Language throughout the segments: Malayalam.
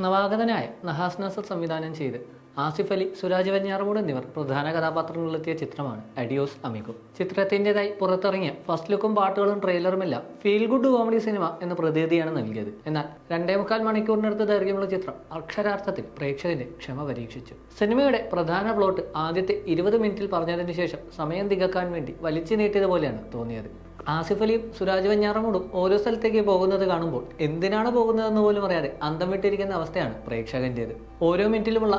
നവാഗതനായ നഹാസ് നസർ സംവിധാനം ചെയ്ത്. ആസിഫ് അലി സുരാജ് വെഞ്ഞാറമൂട് എന്നിവർ പ്രധാന കഥാപാത്രങ്ങളിലെത്തിയ ചിത്രമാണ് അഡിയോസ് അമിഗോ ചിത്രത്തിന്റെതായി പുറത്തിറങ്ങിയ ഫസ്റ്റ് ലുക്കും പാട്ടുകളും ട്രെയിലറുമെല്ലാം ഫീൽ ഗുഡ് കോമഡി സിനിമ എന്ന പ്രതീതിയാണ് നൽകിയത്. എന്നാൽ രണ്ടേ മുക്കാൽ മണിക്കൂറിനടുത്ത് ദൈർഘ്യമുള്ള ചിത്രം അക്ഷരാർത്ഥത്തിൽ പ്രേക്ഷകന്റെ ക്ഷമ പരീക്ഷിച്ചു. സിനിമയുടെ പ്രധാന പ്ലോട്ട് ആദ്യത്തെ ഇരുപത് മിനിറ്റിൽ പറഞ്ഞതിന് ശേഷം സമയം തികക്കാൻ വേണ്ടി വലിച്ചു നീട്ടിയതുപോലെയാണ് തോന്നിയത്. ആസിഫ് അലിയും സുരാജ് വെഞ്ഞാറമൂടും ഓരോ സ്ഥലത്തേക്ക് പോകുന്നത് കാണുമ്പോൾ എന്തിനാണ് പോകുന്നതെന്ന് പോലും അറിയാതെ അന്തം വിട്ടിരിക്കുന്ന അവസ്ഥയാണ് പ്രേക്ഷകന്റേത്. ഓരോ മിനിറ്റിലുമുള്ള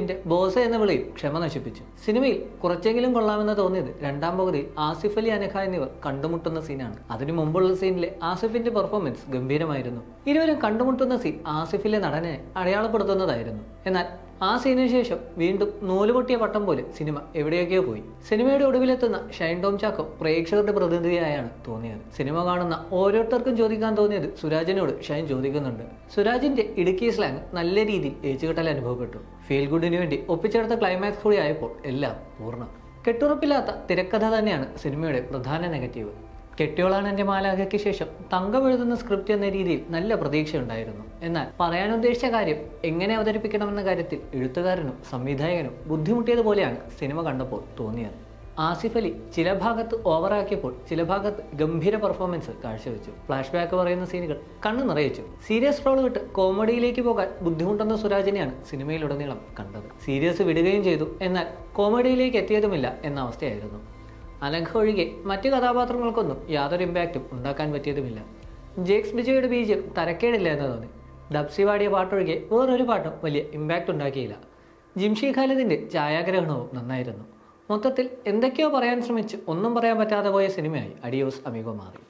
ആസിഫിന്റെ ബോസ് എന്ന വിളിയും ക്ഷമ നശിപ്പിച്ചു. സിനിമയിൽ കുറച്ചെങ്കിലും കൊള്ളാമെന്ന് തോന്നിയത് രണ്ടാം പകുതിയിൽ ആസിഫ് അലി അനഖ എന്നിവർ കണ്ടുമുട്ടുന്ന സീനാണ്. അതിനു മുമ്പുള്ള സീനിലെ ആസിഫിന്റെ പെർഫോമൻസ് ഗംഭീരമായിരുന്നു. ഇരുവരും കണ്ടുമുട്ടുന്ന സീൻ ആസിഫിലെ നടനെ അടയാളപ്പെടുത്തുന്നതായിരുന്നു. എന്നാൽ ആ സീനിന് ശേഷം വീണ്ടും നൂലുപൊട്ടിയ പട്ടം പോലെ സിനിമ എവിടെയൊക്കെയോ പോയി. സിനിമയുടെ ഒടുവിലെത്തുന്ന ഷൈൻ ടോം ചാക്കോ പ്രേക്ഷകരുടെ പ്രതിനിധിയായാണ് തോന്നിയത്. സിനിമ കാണുന്ന ഓരോരുത്തർക്കും ചോദിക്കാൻ തോന്നിയത് സുരാജിനോട് ഷൈൻ ചോദിക്കുന്നുണ്ട്. സുരാജിന്റെ ഇടുക്കി സ്ലാങ് നല്ല രീതിയിൽ ഏച്ചുകെട്ടൽ അനുഭവപ്പെട്ടു. ഫീൽ ഗുഡിന് വേണ്ടി ഒപ്പിച്ചെടുത്ത ക്ലൈമാക്സ് കൂടി ആയപ്പോൾ എല്ലാം പൂർണം. കെട്ടുറപ്പില്ലാത്ത തിരക്കഥ തന്നെയാണ് സിനിമയുടെ പ്രധാന നെഗറ്റീവ് കെട്ടിയോളാണ് എന്റെ മാലാഖയ്ക്ക് ശേഷം തങ്കം എഴുതുന്ന സ്ക്രിപ്റ്റ് എന്ന രീതിയിൽ നല്ല പ്രതീക്ഷയുണ്ടായിരുന്നു. എന്നാൽ പറയാൻ ഉദ്ദേശിച്ച കാര്യം എങ്ങനെ അവതരിപ്പിക്കണമെന്ന കാര്യത്തിൽ എഴുത്തുകാരനും സംവിധായകനും ബുദ്ധിമുട്ടിയതുപോലെയാണ് സിനിമ കണ്ടപ്പോൾ തോന്നിയത്. ആസിഫ് അലി ചില ഭാഗത്ത് ഓവറാക്കിയപ്പോൾ ചില ഭാഗത്ത് ഗംഭീര പെർഫോമൻസ് കാഴ്ചവെച്ചു. ഫ്ലാഷ് ബാക്ക് പറയുന്ന സീനുകൾ കണ്ണു നിറയിച്ചു. സീരിയസ് റോൾ വിട്ട് കോമഡിയിലേക്ക് പോകാൻ ബുദ്ധിമുട്ടുന്ന സുരാജിനെയാണ് സിനിമയിലുടനീളം കണ്ടത്. സീരിയസ് വിടുകയും ചെയ്തു എന്നാൽ കോമഡിയിലേക്ക് എത്തിയതുമില്ല എന്ന അവസ്ഥയായിരുന്നു. അനഘ ഒഴികെ മറ്റ് കഥാപാത്രങ്ങൾക്കൊന്നും യാതൊരു ഇമ്പാക്റ്റും ഉണ്ടാക്കാൻ പറ്റിയതുമില്ല. ജേക്സ് ബിജയുടെ ബീജം തരക്കേടില്ല എന്ന് തോന്നി ഡബ്സി പാടിയ പാട്ടൊഴികെ വേറൊരു പാട്ടും വലിയ ഇമ്പാക്റ്റ് ഉണ്ടാക്കിയില്ല. ജിംഷി ഖാലിദിന്റെ ഛായാഗ്രഹണവും നന്നായിരുന്നു. മൊത്തത്തിൽ എന്തൊക്കെയോ പറയാൻ ശ്രമിച്ച് ഒന്നും പറയാൻ പറ്റാതെ പോയ സിനിമയായി അഡിയോസ് അമിഗോ മാറി.